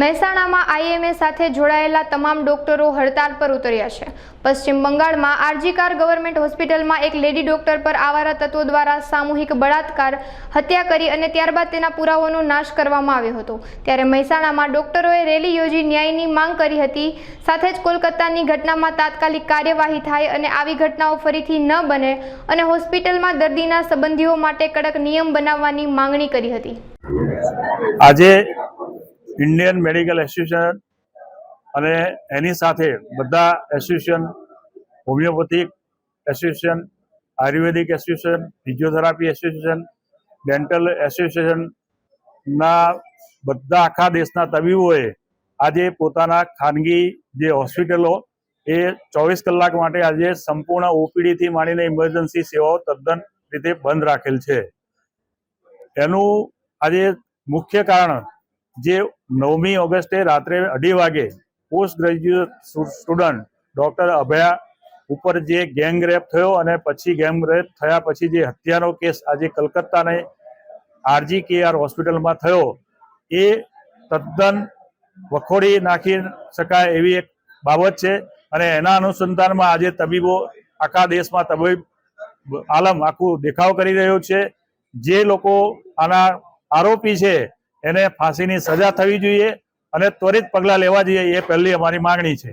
મહેસાણામાં આઈએમએ સાથે જોડાયેલા તમામ ડોક્ટરો હડતાલ પર ઉતર્યા છે. પશ્ચિમ બંગાળમાં આરજીકાર ગવર્મેન્ટ હોસ્પિટલમાં એક લેડી ડોક્ટર પર આવારા તત્વો દ્વારા સામૂહિક બળાત્કાર, હત્યા કરી અને ત્યારબાદ તેના પુરાવાનો નાશ કરવામાં આવ્યો હતો. ત્યારે મહેસાણામાં ડોક્ટરોએ રેલી યોજી ન્યાયની માંગ કરી હતી. સાથે જ કોલકાતાની ઘટનામાં તાત્કાલિક કાર્યવાહી થાય અને આવી ઘટનાઓ ફરીથી ન બને અને હોસ્પિટલમાં દર્દીના સંબંધીઓ માટે કડક નિયમ બનાવવાની માંગણી કરી હતી. આજે ઇન્ડિયન મેડિકલ એસોસિએશન અને એની સાથે બધા association homoeopathic association ayurvedic association physiotherapy association dental એસોસિએશનના બધા આખા દેશના તબીબોએ આજે પોતાના ખાનગી જે હોસ્પિટલો એ ચોવીસ કલાક માટે આજે સંપૂર્ણ ઓપીડીથી માંડીને ઇમરજન્સી સેવાઓ તદ્દન રીતે બંધ રાખેલ છે. એનું આજે મુખ્ય કારણ જે નવમી ઓગસ્ટે રાત્રે અઢી વાગે post graduate student doctor Abhaya ઉપર જે ગેંગ થયો અને પછી ગેંગ થયા પછી જે હત્યાનો કેસ આજે કલકત્તાને આરજી કેઆર હોસ્પિટલમાં થયો, એ તદ્દન વખોડી નાખી શકાય એવી એક બાબત છે અને એના અનુસંધાનમાં આજે તબીબો આખા દેશમાં તબીબ આલમ આખું દેખાવ કરી રહ્યો છે. જે લોકો આના આરોપી છે એને ફાંસીની સજા થવી જોઈએ અને ત્વરિત પગલાં લેવા જોઈએ એ પહેલી અમારી માંગણી છે.